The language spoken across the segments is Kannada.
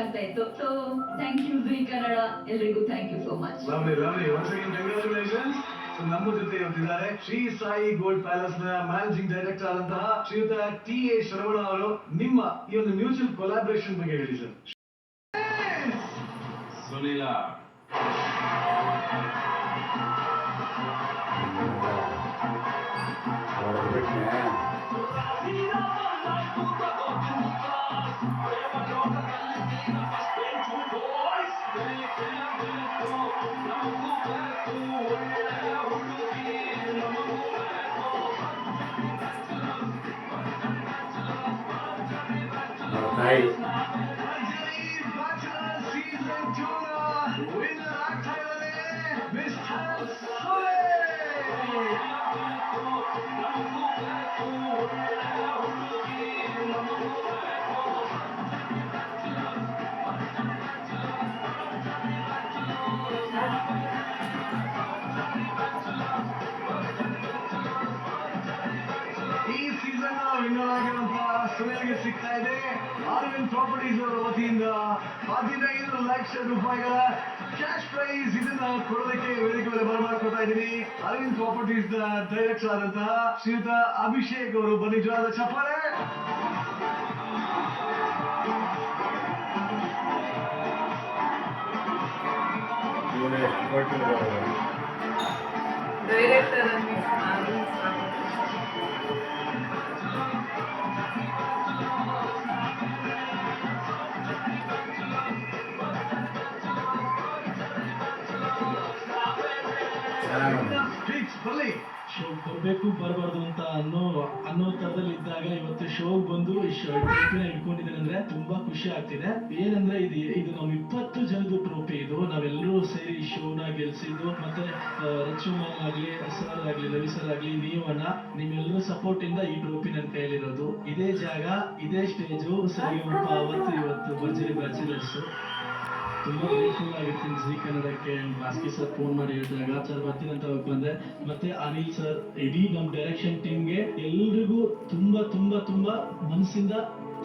ಆಗ್ತಾ ಇತ್ತು. So thank you Zee Kannada ಎಲ್ರಿಗೂ thank you so much lovely lovely once again ನಮ್ಮ ಜೊತೆ ಇವತ್ತಿದ್ದಾರೆ ಶ್ರೀ ಸಾಯಿ ಗೋಲ್ಡ್ ಪ್ಯಾಲೇಸ್ನ ಮ್ಯಾನೇಜಿಂಗ್ ಡೈರೆಕ್ಟರ್ ಆದಂತಹ ಶ್ರೀಯುತ ಟಿ ಎ ಶರವಣ ಅವರು. ನಿಮ್ಮ ಈ ಒಂದು ಮ್ಯೂಚುವಲ್ ಕೊಲಾಬ್ರೇಷನ್ ಬಗ್ಗೆ ಹೇಳಿ ಸರ್. ಸುನೀಲ. ಹೊಡೆದ್ಬಿಟ್ನೆ ಅವ್ರ ತಾಯಿ ಸಿಗ್ತಾ ಇದೆ ಅರವಿಂದ್ ಪ್ರಾಪರ್ಟೀಸ್ ಅವರ ವತಿಯಿಂದ ಹದಿನೈದು ಲಕ್ಷ ರೂಪಾಯಿಗಳ ಕ್ಯಾಶ್ ಪ್ರೈಸ್ ಇದನ್ನ ಕೊಡೋದಕ್ಕೆ ವೇದಿಕೆ ಮೇಲೆ ಬರಮಾಡ್ಕೊತಾ ಇದ್ದೀನಿ. ಅರವಿಂದ್ ಪ್ರಾಪರ್ಟೀಸ್ ಡೈರೆಕ್ಟರ್ ಆದಂತಹ ಶ್ರೀಯುತ ಅಭಿಷೇಕ್ ಅವರು ಬನ್ನಿ ಜೋರಾದ ಚಪ್ಪಾಳೆ. ಡೈರೆಕ್ಟರ್ ಶೋ ಬರಬೇಕು ಬರಬಾರ್ದು ಅಂತ ಅನ್ನೋ ಅನ್ನೋ ತರದಲ್ಲಿ ಇದ್ದಾಗ ಇವತ್ತು ಶೋ ಬಂದು ಈ ಟ್ರೋಫಿನ ಇಟ್ಕೊಂಡಿದ್ದೇನೆ ಅಂದ್ರೆ ತುಂಬಾ ಖುಷಿ ಆಗ್ತಿದೆ. ಏನಂದ್ರೆ ಇದು ಇದು ನಾವು ಇಪ್ಪತ್ತು ಜನದ ಟ್ರೋಫಿ ಇದು ನಾವೆಲ್ಲರೂ ಸೇರಿ ಈ ಶೋನ ಗೆಲ್ಸಿದ್ದು ಮತ್ತೆ ರಚುಮಾನ್ ಆಗ್ಲಿ ಸರ್ ಆಗ್ಲಿ ರವಿ ಸರ್ ಆಗ್ಲಿ ನೀವನ್ನ ನಿಮ್ಮೆಲ್ಲರೂ ಸಪೋರ್ಟ್ ಇಂದ ಈ ಟ್ರೋಫಿ ನನ್ನ ಕೈಯಲ್ಲಿರೋದು. ಇದೇ ಜಾಗ ಇದೇ ಸ್ಟೇಜು ಸರಿ ಅವತ್ತು ಇವತ್ತು ಭರ್ಜರಿ ಬ್ಯಾಚುಲರ್ಸ್ ತುಂಬಾ ಆಗಿರ್ತೀನಿ ಜಿ ಕನ್ನಡಕ್ಕೆ ಬಾಸ್ಕಿ ಸರ್ ಫೋನ್ ಮಾಡಿ ಹೇಳಿದಾಗ ಸರ್ ಬರ್ತೀನಿ ಅಂತ ಹೋಗಿ ಬಂದೆ ಮತ್ತೆ ಅನಿಲ್ ಸರ್ ಇಡೀ ನಮ್ಮ ಡೈರೆಕ್ಷನ್ ಟೀಮ್ಗೆ ಎಲ್ರಿಗೂ ತುಂಬಾ ತುಂಬಾ ತುಂಬಾ ಮನಸ್ಸಿಂದ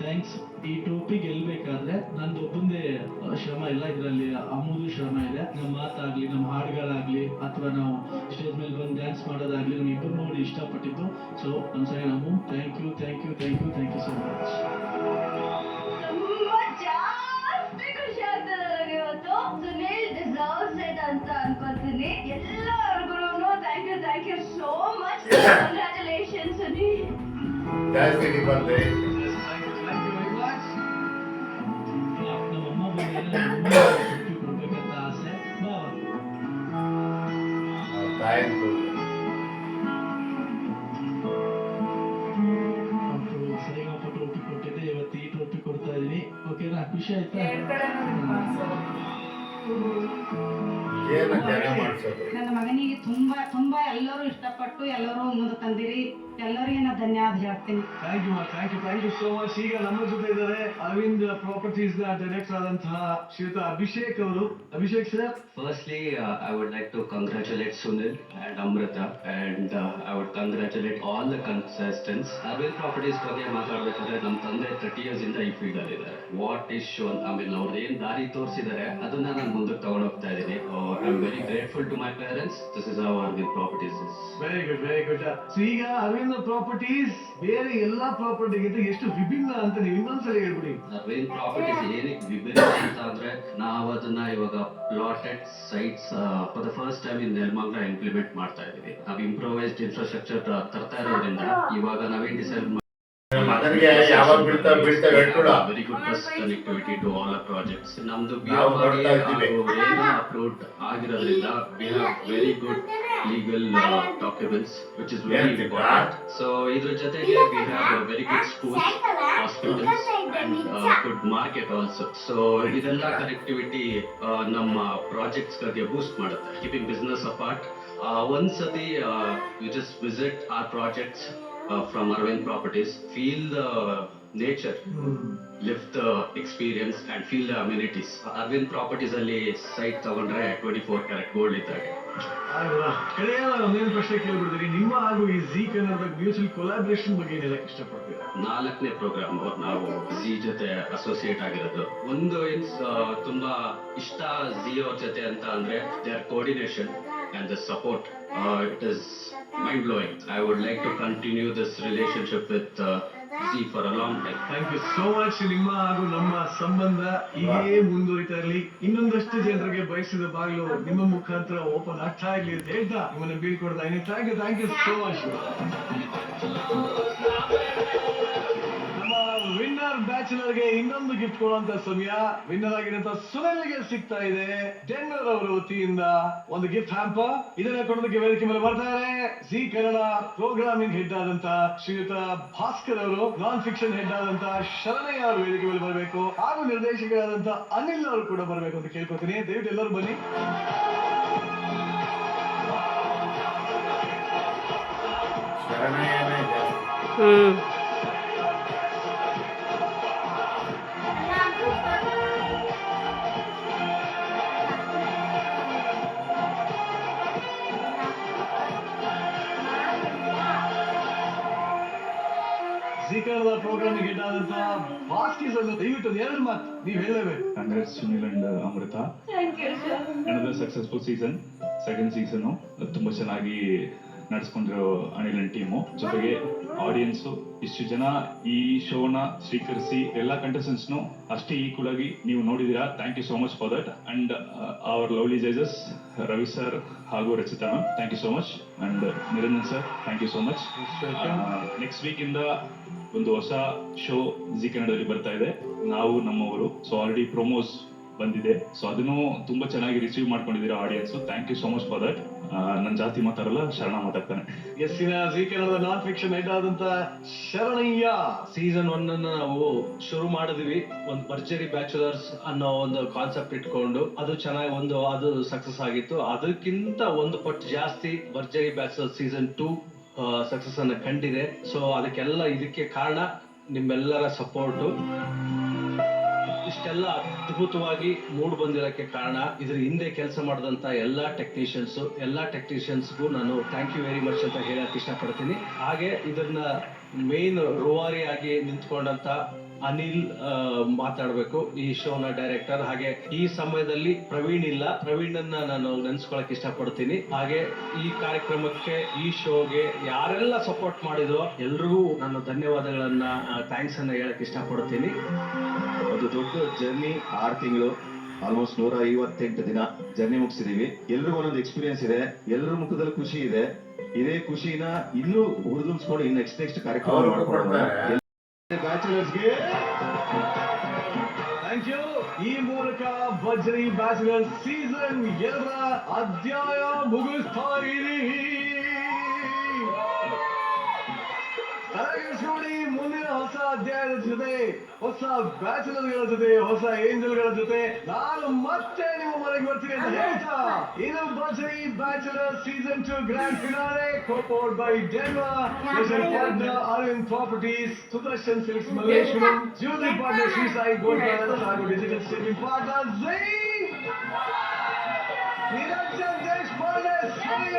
ಥ್ಯಾಂಕ್ಸ್ ಈ ಟೋಪಿ ಗೆಲ್ಬೇಕಾದ್ರೆ ನಂದು ಒಬ್ಬಂದೇ ಶ್ರಮ ಇಲ್ಲ ಇದರಲ್ಲಿ. ಅಮೂಲ್ಯ ಶ್ರಮ ಇದೆ. ನಮ್ಮ ಮಾತಾಗ್ಲಿ ನಮ್ಮ ಹಾಡುಗಳಾಗ್ಲಿ, ಅಥವಾ ನಾವು ಸ್ಟೇಜ್ ಮೇಲೆ ಬಂದು ಡ್ಯಾನ್ಸ್ ಮಾಡೋದಾಗ್ಲಿ ನಮ್ಗೆ ಇಬ್ಬರು ನೋಡಿ ಇಷ್ಟಪಟ್ಟಿದ್ದು. ಸೊ ಒಂದ್ಸರಿ ನಾವು thank you thank you thank you thank you so much trophy ಕೊಡ್ಬೇಕಂತ ಆಸೆ ಬಾ ಅವ್ರ ತಾಯಿ ಅವ್ರು ಸರಿಗಮಪ ಟ್ರೋಫಿ ಕೊಟ್ಟಿದ್ದೆ ಇವತ್ತು ಈ ಟ್ರೋಫಿ ಕೊಡ್ತಾ ಇದೀನಿ ಓಕೆನಾ ಖುಷಿ ಆಯ್ತಾ ಎರಡ್ ಕಡೆನೂ ಏನು ಜನ ಮಾಡಿಸೋದು ನನ್ನ ಮಗನಿಗೆ ತುಂಬಾ ತುಂಬಾ ಎಲ್ಲರೂ ಇಷ್ಟಪಟ್ಟು ಎಲ್ಲರೂ ಮುಂದೆ ತಂದಿರಿ ಎಲ್ಲರಿಗೆ ನಾನು ಧನ್ಯವಾದ ಹೇಳ್ತೀನಿ. Thank you thank you thank you so much ಈಗ ನಮ್ಮ ಜೊತೆ ಇದ್ದಾರೆ ಅರವಿಂದ್ ಪ್ರಾಪರ್ಟೀಸ್ನ ಡೈರೆಕ್ಟರ್ ಆದಂತಹ ಶ್ರೀಯುತ ಅಭಿಷೇಕ್ ಅವರು. Abhishek sir firstly I would like to congratulate Sunil and Amrita and I would congratulate all the consistence Arvind properties ಬಗ್ಗೆ ಮಾತಾಡ್ಬೇಕಾದ್ರೆ ನಮ್ಮ ತಂದೆ ತರ್ಟಿ ಇಯರ್ಸ್ ಇಂದ ಈ ಫೀಲ್ಡ್ ಅಲ್ಲಿ ಇದ್ದಾರೆ. ವಾಟ್ ಇಸ್ ಶೋನ್ ಆಮೇಲೆ ಅವ್ರು ಏನ್ ದಾರಿ ತೋರಿಸಿದ್ದಾರೆ ಅದನ್ನ ನಾನು ಮುಂದಕ್ಕೆ ತಗೊಂಡೋಗ್ತಾ ಇದ್ದೀನಿ. I am very grateful to my parents this is our properties is very good very good so ಈಗ ಅರವಿಂದ್ ಪ್ರಾಪರ್ಟೀಸ್ ಬೇರೆ ಎಲ್ಲಾ ಪ್ರಾಪರ್ಟಿಗಿಂತ ಎಷ್ಟು ವಿಭಿನ್ನ ಅಂತ ನೀವು ಇನ್ನೊಂದ್ಸಲ ಹೇಳ್ಬಿಡಿ. ಅರವಿಂದ್ ಪ್ರಾಪರ್ಟೀಸ್ ಏನಕ್ಕೆ ವಿಭಿನ್ನ ಅಂತ ಅಂದ್ರೆ ನಾವು ಅದನ್ನ ಇವಾಗ plotted sites for the first time in Nelamangala implement ಮಾಡ್ತಾ ಇದೀವಿ ನಾವು ಇಂಪ್ರೂವೈಸ್ಡ್ ಇನ್ಫ್ರಾಸ್ಟ್ರಕ್ಚರ್ ತರ್ತಾ ಇರೋದ್ರಿಂದ ಇವಾಗ ನಾವೇನ್ ಡಿಸೈಡ್ ಮಗನಿಗೆ ಯಾವಾಗ ಬಿಡ್ತಾ ಬೀಳ್ತಾ very good bus connectivity to all our projects ನಮ್ದು ಇದ್ದೀವಿ. ಅಪ್ರೂವ್ಡ್ ಆಗಿರೋದ್ರಿಂದ we have very good legal documents which is very ಹೇಳ್ತಿದ್ರಾ? Important so ಇದ್ರ ಜೊತೆಗೆ we have very good schools hospitals and good market also so ಇದೆಲ್ಲ ಕನೆಕ್ಟಿವಿಟಿ ನಮ್ಮ ಪ್ರಾಜೆಕ್ಟ್ಸ್ ಗಳಿಗೆ ಬೂಸ್ಟ್ ಮಾಡುತ್ತೆ. ಕೀಪಿಂಗ್ ಬಿಸ್ನೆಸ್ ಅಪಾರ್ಟ್ ಒಂದ್ಸತಿ you just visit our projects from Arvind properties feel the nature lift the experience and feel the amenities. Arvind Properties ಅಲ್ಲಿ ಸೈಟ್ ತಗೊಂಡ್ರೆ ಟ್ವೆಂಟಿ ಫೋರ್ ಕ್ಯಾರೆಟ್ ಗೋಲ್ಡ್ ಇದ್ದಾಗೆ ಕಡೆಯ ಒಂದೇನು ಪ್ರಶ್ನೆ ಕೇಳ್ಬಿಡ್ತೀನಿ ನಿಮ್ಮ ಹಾಗೂ ಈ ಜಿ ಕನ್ನಡದ ಮ್ಯೂಸಿಕ್ ಕೊಲಾಬ್ರೇಷನ್ ಬಗ್ಗೆ ಏನ್ ಹೇಳಕ್ ಇಷ್ಟಪಡ್ತೀರಾ? ನಾಲ್ಕನೇ ಪ್ರೋಗ್ರಾಮ್ ನಾವು ಜಿ ಜೊತೆ ಅಸೋಸಿಯೇಟ್ ಆಗಿರೋದು. ಒಂದು ತುಂಬಾ ಇಷ್ಟ ಜಿಯೋ ಜೊತೆ ಅಂತ ಅಂದ್ರೆ their coordination and the support it is mind blowing I would like to continue this relationship with Zee for a long time thank you so much ನಿಮ್ಮ ಹಾಗೂ ನಮ್ಮ ಸಂಬಂಧ. ಹೀಗೇ ಮುಂದುವರಿತಾ ಇರಲಿ. ಇನ್ನೊಂದಷ್ಟು ಜನರಿಗೆ ಬಯಸಿದ ಬಾಗಿಲು ನಿಮ್ಮ ಮುಖಾಂತರ ಓಪನ್ ಆಗ್ತಾ ಇರ್ಲಿ ಅಂತ ಹೇಳ್ತಾ ನಿಮ್ಮನ್ನ ಬೀಳ್ಕೊಡ್ತಾ ಇದ್ದೀನಿ thank you thank you so much ಬ್ಯಾಚುಲರ್ಗೆ ಇನ್ನೊಂದು ಗಿಫ್ಟ್ ಕೊಡುವಂತ ಸಮಯ ವಿನ್ನರ್ ಆಗಿರಂತ ಸುನಲ್ಗೆ ಸಿಗ್ತಾ ಇದೆ. ಡೆನ್ನರ್ ಅವರ ವತಿಯಿಂದ ಒಂದು ಗಿಫ್ಟ್ ಹ್ಯಾಂಪ ಇದನ್ನ ಕೊಡೋದಕ್ಕೆ ವೇದಿಕೆ ಮೇಲೆ ಬರ್ತಾರೆ ಜಿ ಕನ್ನಡ ಪ್ರೋಗ್ರಾಮಿಂಗ್ ಹೆಡ್ ಆದಂತ ಶ್ರೀಯುತ ಭಾಸ್ಕರ್ ಅವರು ನಾನ್ ಫಿಕ್ಷನ್ ಹೆಡ್ ಆದಂತ ಶರಣಯ್ಯ ಅವರು ವೇದಿಕೆ ಮೇಲೆ ಬರಬೇಕು. ಹಾಗೂ ನಿರ್ದೇಶಕರಾದಂತ ಅನಿಲ್ ಅವರು ಕೂಡ ಬರಬೇಕು ಅಂತ ಕೇಳ್ಕೊತೀನಿ ದಯವಿಟ್ಟು ಎಲ್ಲರೂ ಬನ್ನಿ. ಹ್ಮ್. ಜಿ ಪ್ರೋಗ್ರಾಮ್ ಹಿಟ್ ಆದಂತ ದಯವಿಟ್ಟು ಎರಡು ಮಾತು ನೀವು ಹೇಳಲೇ ಅಂದ್ರೆ Sunil and Amrita. Another successful season. Second season ತುಂಬಾ ಚೆನ್ನಾಗಿ ನಡೆಸ್ಕೊಂಡಿರೋ ಅನಿಲ್ ಅಂಡ್ ಟೀಮು ಜೊತೆಗೆ ಆಡಿಯನ್ಸ್ ಇಷ್ಟು ಜನ ಈ ಶೋನ ಸ್ವೀಕರಿಸಿ ಎಲ್ಲ ಕಂಟೆಸ್ಟೆಂಟ್ಸ್ನು ಅಷ್ಟೇ ಈಕ್ವಲ್ ಆಗಿ ನೀವು ನೋಡಿದೀರಾ. Thank you so much for that and our lovely ಜೈಸಸ್ Ravi sir ಹಾಗೂ Rachita ma'am thank you so much and Niranjan sir thank you so much next week ಇಂದ ಒಂದು ಹೊಸ ಶೋ ಜಿ ಕನ್ನಡದಲ್ಲಿ ಬರ್ತಾ ಇದೆ. ನಾವು ನಮ್ಮವರು. ಸೊ ಆಲ್ರೆಡಿ ಪ್ರೊಮೋಸ್ ಬಂದಿದೆ. ಸೊ ಅದನ್ನು ತುಂಬಾ ಚೆನ್ನಾಗಿ ರಿಸೀವ್ ಮಾಡ್ಕೊಂಡಿದ್ದೀರಾ audience thank you so much for that ನಾನು ಜಾತಿ ಮಾತಾಡಲ್ಲ, ಶರಣ ಮಾತಾಡ್ತಾನೆ. ಎಸ್ಸಿನ ಜಿ ಕನ್ನಡದ ನಾನ್ ಫಿಕ್ಷನ್ ಆದಂತ ಶರಣಯ್ಯ ಸೀಸನ್ ಒನ್ ಅನ್ನ ನಾವು ಶುರು ಮಾಡಿದ್ವಿ. ಒಂದು ಭರ್ಜರಿ ಬ್ಯಾಚುಲರ್ಸ್ ಅನ್ನೋ ಒಂದು ಕಾನ್ಸೆಪ್ಟ್ ಇಟ್ಕೊಂಡು. ಅದು ಚೆನ್ನಾಗಿ ಒಂದು, ಅದು ಸಕ್ಸಸ್ ಆಗಿತ್ತು. ಅದಕ್ಕಿಂತ ಒಂದು ಪಟ್ಟು ಜಾಸ್ತಿ ಭರ್ಜರಿ ಬ್ಯಾಚುಲರ್ ಸೀಸನ್ ಟೂ ಸಕ್ಸಸ್ ಅನ್ನ ಕಂಡಿದೆ. ಸೊ ಅದಕ್ಕೆಲ್ಲ ಇದಕ್ಕೆ ಕಾರಣ ನಿಮ್ಮೆಲ್ಲರ ಸಪೋರ್ಟು ಇಷ್ಟೆಲ್ಲ ಅದ್ಭುತವಾಗಿ ಮೂಡ್ ಬಂದಿರೋಕ್ಕೆ ಕಾರಣ ಇದ್ರ ಹಿಂದೆ ಕೆಲಸ ಮಾಡಿದಂತ ಎಲ್ಲ ಟೆಕ್ನಿಷಿಯನ್ಸ್ ಎಲ್ಲ ಟೆಕ್ನಿಷಿಯನ್ಸ್ಗೂ ನಾನು ಥ್ಯಾಂಕ್ ಯು ವೆರಿ ಮಚ್ ಅಂತ ಹೇಳಕ್ ಇಷ್ಟಪಡ್ತೀನಿ. ಹಾಗೆ ಇದನ್ನ ಮೇನ್ ಆಗಿ ನಿಂತ್ಕೊಂಡಂತ ಅನಿಲ್ ಮಾತಾಡಬೇಕು, ಈ ಶೋನ ಡೈರೆಕ್ಟರ್ ಹಾಗೆ ಈ ಸಮಯದಲ್ಲಿ ಪ್ರವೀಣ್ ಇಲ್ಲ. ಪ್ರವೀಣ್ ಅನ್ನ ನಾನು ನೆನ್ಸ್ಕೊಳಕ್ ಇಷ್ಟಪಡ್ತೀನಿ. ಹಾಗೆ ಈ ಕಾರ್ಯಕ್ರಮಕ್ಕೆ, ಈ ಶೋಗೆ ಯಾರೆಲ್ಲ ಸಪೋರ್ಟ್ ಮಾಡಿದ್ರು ಎಲ್ರಿಗೂ ನಾನು ಧನ್ಯವಾದಗಳನ್ನ ಥ್ಯಾಂಕ್ಸ್ ಅನ್ನ ಹೇಳಕ್ ಇಷ್ಟಪಡ್ತೀನಿ. ಒಂದು ದೊಡ್ಡ ಜರ್ನಿ ಆರು ತಿಂಗಳು. ಆಲ್ಮೋಸ್ಟ್ ನೂರ ಐವತ್ತೆಂಟು ದಿನ ಜರ್ನಿ ಮುಗಿಸಿದೀವಿ. ಎಲ್ರಿಗೂ ಒಂದೊಂದು ಎಕ್ಸ್ಪೀರಿಯನ್ಸ್ ಇದೆ. ಎಲ್ಲರ ಮುಖದಲ್ಲಿ ಖುಷಿ ಇದೆ. ಇದೇ ಖುಷಿನ ಇನ್ನೂ ಹುರಿದುಂಬಿಸ್ಕೊಂಡು ಇನ್ನು ನೆಕ್ಸ್ಟ್ ನೆಕ್ಸ್ಟ್ ಕಾರ್ಯಕ್ರಮ. ಬ್ಯಾಚುಲರ್ಸ್ಗೆ ಥ್ಯಾಂಕ್ ಯು ಈ ಮೂಲಕ ಬಜ್ರಿ ಬ್ಯಾಚುಲರ್ ಸೀಸನ್ ಎರಡರ ಅಧ್ಯಾಯ ಮುಗಿಸ್ತಾ ಇದ್ದೀವಿ. ಜೊತೆ ಹೊಸ ಬ್ಯಾಚುಲರ್ಗಳ ಜೊತೆ ಹೊಸ ಏಂಜಲ್ಗಳ ಜೊತೆ ನಾನು ಮತ್ತೆ ನಿಮ್ಮ ಮನೆಗೆ ಬರ್ತೀನಿ ಅಂತ ಹೇಳ್ತಾ ಇದು ಭಜ್ರಿ bachelor season two grand finale copowered by Denver special partner Arvind properties Sudarshan silks Malleshwaram jury partner Shri Sai gold palace ಹಾಗೂ digital streaming partner Jai Niranjan Deshpande ಸ್ವರ್ಗ